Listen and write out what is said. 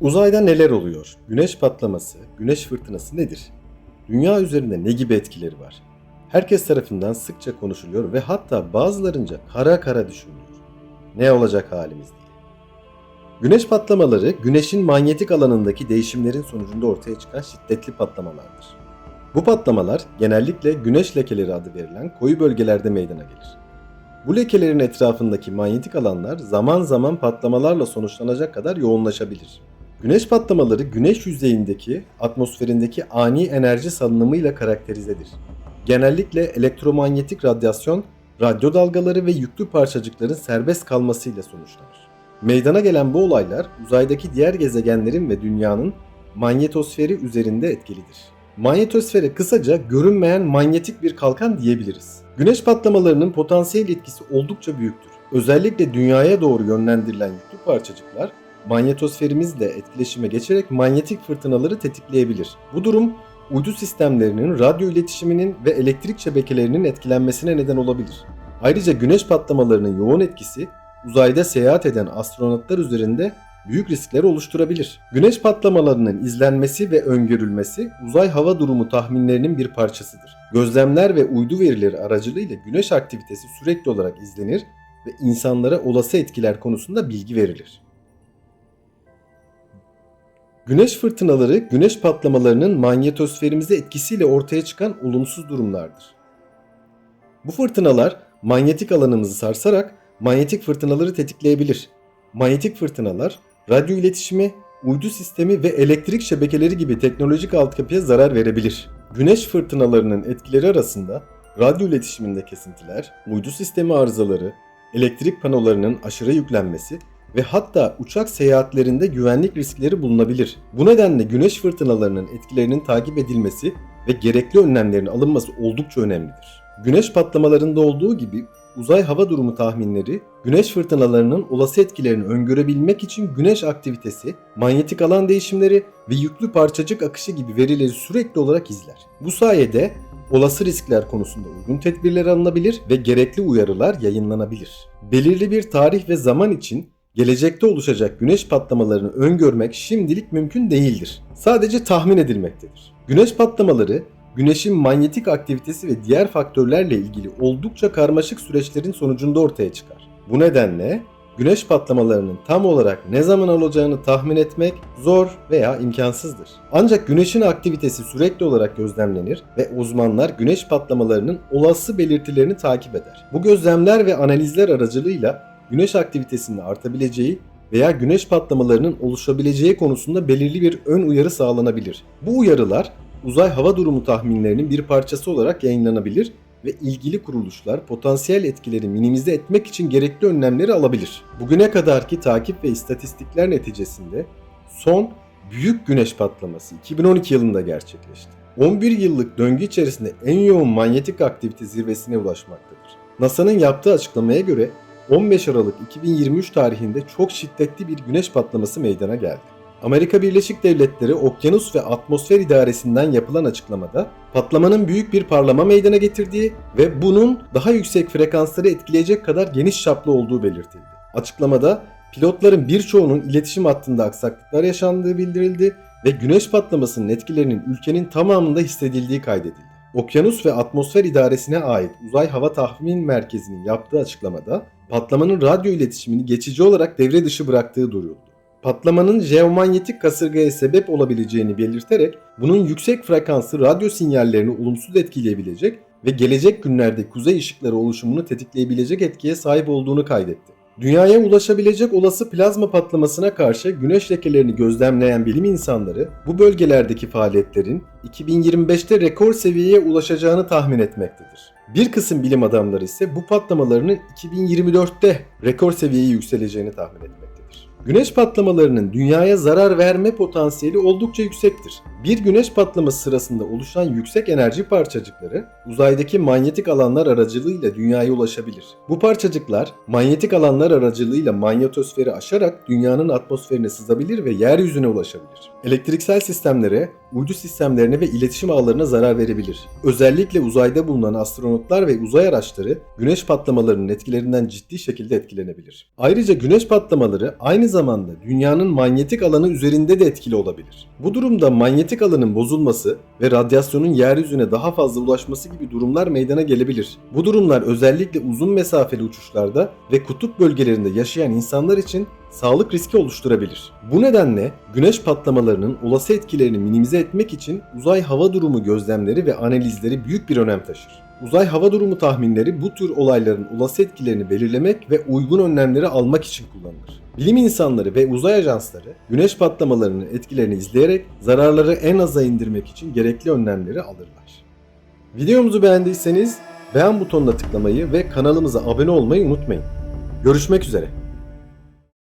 Uzayda neler oluyor? Güneş patlaması, güneş fırtınası nedir? Dünya üzerinde ne gibi etkileri var? Herkes tarafından sıkça konuşuluyor ve hatta bazılarınca kara kara düşünülüyor. Ne olacak halimiz diye. Güneş patlamaları, güneşin manyetik alanındaki değişimlerin sonucunda ortaya çıkan şiddetli patlamalardır. Bu patlamalar genellikle güneş lekeleri adı verilen koyu bölgelerde meydana gelir. Bu lekelerin etrafındaki manyetik alanlar zaman zaman patlamalarla sonuçlanacak kadar yoğunlaşabilir. Güneş patlamaları güneş yüzeyindeki atmosferindeki ani enerji salınımıyla karakterizedir. Genellikle elektromanyetik radyasyon, radyo dalgaları ve yüklü parçacıkların serbest kalmasıyla sonuçlanır. Meydana gelen bu olaylar uzaydaki diğer gezegenlerin ve dünyanın manyetosferi üzerinde etkilidir. Manyetosfere kısaca görünmeyen manyetik bir kalkan diyebiliriz. Güneş patlamalarının potansiyel etkisi oldukça büyüktür. Özellikle dünyaya doğru yönlendirilen yüklü parçacıklar manyetosferimizle etkileşime geçerek manyetik fırtınaları tetikleyebilir. Bu durum uydu sistemlerinin, radyo iletişiminin ve elektrik şebekelerinin etkilenmesine neden olabilir. Ayrıca güneş patlamalarının yoğun etkisi uzayda seyahat eden astronotlar üzerinde büyük riskler oluşturabilir. Güneş patlamalarının izlenmesi ve öngörülmesi uzay hava durumu tahminlerinin bir parçasıdır. Gözlemler ve uydu verileri aracılığıyla güneş aktivitesi sürekli olarak izlenir ve insanlara olası etkiler konusunda bilgi verilir. Güneş fırtınaları, güneş patlamalarının manyetosferimize etkisiyle ortaya çıkan olumsuz durumlardır. Bu fırtınalar manyetik alanımızı sarsarak manyetik fırtınaları tetikleyebilir. Manyetik fırtınalar, radyo iletişimi, uydu sistemi ve elektrik şebekeleri gibi teknolojik altyapıya zarar verebilir. Güneş fırtınalarının etkileri arasında radyo iletişiminde kesintiler, uydu sistemi arızaları, elektrik panolarının aşırı yüklenmesi ve hatta uçak seyahatlerinde güvenlik riskleri bulunabilir. Bu nedenle güneş fırtınalarının etkilerinin takip edilmesi ve gerekli önlemlerin alınması oldukça önemlidir. Güneş patlamalarında olduğu gibi uzay hava durumu tahminleri, güneş fırtınalarının olası etkilerini öngörebilmek için güneş aktivitesi, manyetik alan değişimleri ve yüklü parçacık akışı gibi verileri sürekli olarak izler. Bu sayede olası riskler konusunda uygun tedbirler alınabilir ve gerekli uyarılar yayınlanabilir. Belirli bir tarih ve zaman için gelecekte oluşacak güneş patlamalarını öngörmek şimdilik mümkün değildir. Sadece tahmin edilmektedir. Güneş patlamaları Güneşin manyetik aktivitesi ve diğer faktörlerle ilgili oldukça karmaşık süreçlerin sonucunda ortaya çıkar. Bu nedenle güneş patlamalarının tam olarak ne zaman olacağını tahmin etmek zor veya imkansızdır. Ancak güneşin aktivitesi sürekli olarak gözlemlenir ve uzmanlar güneş patlamalarının olası belirtilerini takip eder. Bu gözlemler ve analizler aracılığıyla güneş aktivitesinin artabileceği veya güneş patlamalarının oluşabileceği konusunda belirli bir ön uyarı sağlanabilir. Bu uyarılar uzay hava durumu tahminlerinin bir parçası olarak yayınlanabilir ve ilgili kuruluşlar potansiyel etkileri minimize etmek için gerekli önlemleri alabilir. Bugüne kadarki takip ve istatistikler neticesinde son büyük güneş patlaması 2012 yılında gerçekleşti. 11 yıllık döngü içerisinde en yoğun manyetik aktivite zirvesine ulaşmaktadır. NASA'nın yaptığı açıklamaya göre 15 Aralık 2023 tarihinde çok şiddetli bir güneş patlaması meydana geldi. Amerika Birleşik Devletleri Okyanus ve Atmosfer İdaresi'nden yapılan açıklamada patlamanın büyük bir parlama meydana getirdiği ve bunun daha yüksek frekansları etkileyecek kadar geniş çaplı olduğu belirtildi. Açıklamada pilotların birçoğunun iletişim hattında aksaklıklar yaşandığı bildirildi ve güneş patlamasının etkilerinin ülkenin tamamında hissedildiği kaydedildi. Okyanus ve Atmosfer İdaresi'ne ait Uzay Hava Tahmin Merkezi'nin yaptığı açıklamada patlamanın radyo iletişimini geçici olarak devre dışı bıraktığı duyuruldu patlamanın jeomanyetik kasırgaya sebep olabileceğini belirterek bunun yüksek frekanslı radyo sinyallerini olumsuz etkileyebilecek ve gelecek günlerde kuzey ışıkları oluşumunu tetikleyebilecek etkiye sahip olduğunu kaydetti. Dünyaya ulaşabilecek olası plazma patlamasına karşı güneş lekelerini gözlemleyen bilim insanları bu bölgelerdeki faaliyetlerin 2025'te rekor seviyeye ulaşacağını tahmin etmektedir. Bir kısım bilim adamları ise bu patlamalarının 2024'te rekor seviyeye yükseleceğini tahmin etmektedir. Güneş patlamalarının dünyaya zarar verme potansiyeli oldukça yüksektir. Bir güneş patlaması sırasında oluşan yüksek enerji parçacıkları uzaydaki manyetik alanlar aracılığıyla dünyaya ulaşabilir. Bu parçacıklar manyetik alanlar aracılığıyla manyetosferi aşarak dünyanın atmosferine sızabilir ve yeryüzüne ulaşabilir. Elektriksel sistemlere, uydu sistemlerine ve iletişim ağlarına zarar verebilir. Özellikle uzayda bulunan astronotlar ve uzay araçları güneş patlamalarının etkilerinden ciddi şekilde etkilenebilir. Ayrıca güneş patlamaları aynı zamanda dünyanın manyetik alanı üzerinde de etkili olabilir. Bu durumda manyetik alanın bozulması ve radyasyonun yeryüzüne daha fazla ulaşması gibi durumlar meydana gelebilir. Bu durumlar özellikle uzun mesafeli uçuşlarda ve kutup bölgelerinde yaşayan insanlar için sağlık riski oluşturabilir. Bu nedenle güneş patlamalarının olası etkilerini minimize etmek için uzay hava durumu gözlemleri ve analizleri büyük bir önem taşır. Uzay hava durumu tahminleri bu tür olayların olası etkilerini belirlemek ve uygun önlemleri almak için kullanılır. Bilim insanları ve uzay ajansları güneş patlamalarının etkilerini izleyerek zararları en aza indirmek için gerekli önlemleri alırlar. Videomuzu beğendiyseniz beğen butonuna tıklamayı ve kanalımıza abone olmayı unutmayın. Görüşmek üzere.